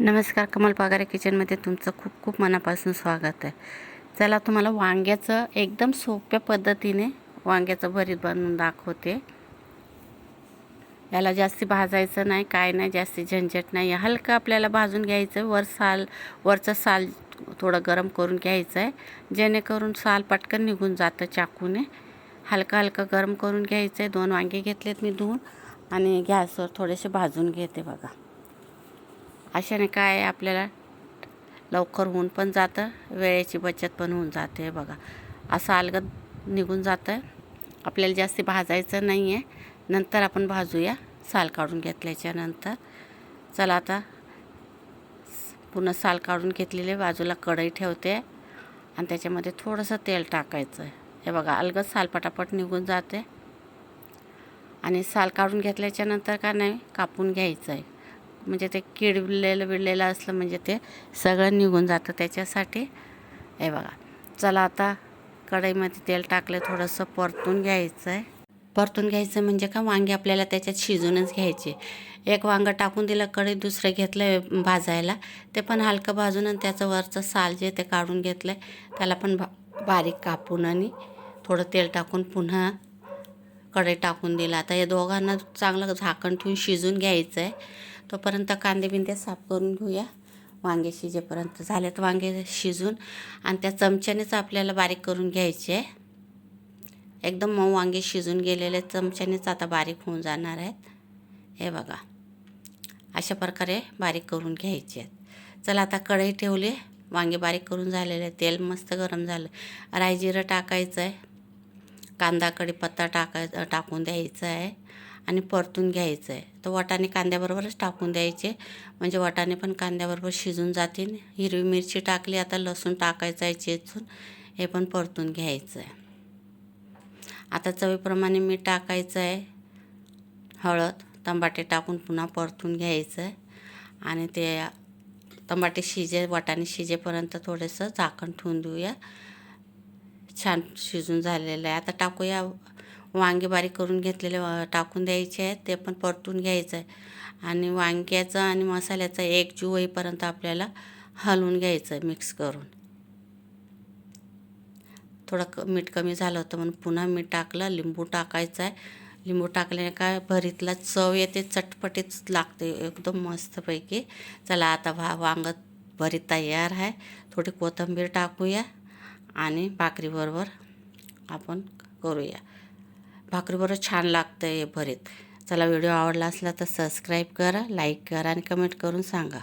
नमस्कार कमल पागारे किचनमध्ये तुमचं खूप खूप मनापासून स्वागत आहे. चला तुम्हाला वांग्याचं एकदम सोप्या पद्धतीने वांग्याचं भरीत बनवून दाखवते. याला जास्ती भाजायचं नाही काय नाही जास्ती झंझट नाही. हलकं आपल्याला भाजून घ्यायचं वर साल वरचं साल थोडं गरम करून घ्यायचं आहे. जेणेकरून साल पटकन निघून जातं चाकूने. हलकं हलकं गरम करून घ्यायचं आहे. दोन वांगे घेतलेत मी धुवून. आणि गॅसवर थोडेसे भाजून घेते बघा. अशाने काय आपल्याला लवकर होऊन पण जातं वेळेची बचत पण होऊन जाते बघा. असं अलगद निघून जातं. आहे आपल्याला जास्ती भाजायचं नाही आहे नंतर आपण भाजूया. साल काढून घेतल्याच्या नंतर. चला आता पुन्हा साल काढून घेतलेले. बाजूला कढई ठेवते. आणि त्याच्यामध्ये थोडंसं तेल टाकायचं. आहे हे बघा अलगद साल पटापट निघून जाते. आणि साल काढून घेतल्याच्यानंतर का नाही कापून घ्यायचं आहे म्हणजे ते किडलेलं बिडलेलं असलं म्हणजे ते सगळं निघून जातं त्याच्यासाठी. हे बघा. चला आता कढईमध्ये तेल टाकलं थोडंसं परतून घ्यायचं आहे परतून घ्यायचं म्हणजे का वांगे आपल्याला त्याच्यात शिजूनच घ्यायचे. एक वांगं टाकून दिलं कढई दुसरं घेतलं भाजायला. ते पण हलकं भाजून आणि त्याचं वरचं साल जे ते काढून घेतलं आहे त्याला पण भा बारीक कापून आणि थोडं तेल टाकून पुन्हा कढई टाकून दिलं. आता या दोघांना चांगलं झाकण ठेवून शिजून घ्यायचं आहे तोपर्यंत कांदे बिंदे साफ करून घेऊया. वांगे शिजेपर्यंत झाले तर वांगे शिजून. आणि त्या चमच्यानेच आपल्याला बारीक करून घ्यायचे एकदम मऊ वांगे शिजून गेलेले चमच्यानेच आता बारीक होऊन जाणार आहेत. हे बघा. अशा प्रकारे बारीक करून घ्यायचे आहेत. चला आता कढई ठेवली. वांगे बारीक करून झालेले. तेल मस्त गरम झालं. राई जिरं टाकायचं आहे. कांदा कढीपत्ता टाकाय टाकून द्यायचा आहे. आणि परतून घ्यायचं आहे तर वाटाणे कांद्याबरोबरच टाकून द्यायचे. म्हणजे वाटाणे पण कांद्याबरोबर शिजून जातील. हिरवी मिरची टाकली आता लसूण टाकायचं आहे चेचून. हे पण परतून घ्यायचं आहे आता चवीप्रमाणे मीठ टाकायचं आहे हळद तंबाटे टाकून पुन्हा परतून घ्यायचं आहे आणि ते टमाटे शिजे वाटाणे शिजेपर्यंत थोडंसं झाकण ठेवून देऊया. छान शिजून झालेलं आहे. आता टाकूया वांगे बारीक करून घेतलेले टाकून द्यायचे आहेत. ते पण परतून घ्यायचं आहे आणि वांग्याचं आणि मसाल्याचं एकजीव होईपर्यंत आपल्याला हलवून घ्यायचं आहे मिक्स करून. थोडं क मीठ कमी झालं होतं म्हणून पुन्हा मीठ टाकलं. लिंबू टाकायचं आहे लिंबू टाकल्याने काय भरीतला चव येते चटपटीच लागते एकदम मस्तपैकी. चला आता भा वांग भरीत तयार आहे. थोडी कोथिंबीर टाकूया आणि भाकरीबरोबर आपण करूया. भाकरीबरोबर छान लागतं आहे भरीत. चला व्हिडिओ आवडला असला तर सबस्क्राईब करा लाईक करा आणि कमेंट करून सांगा.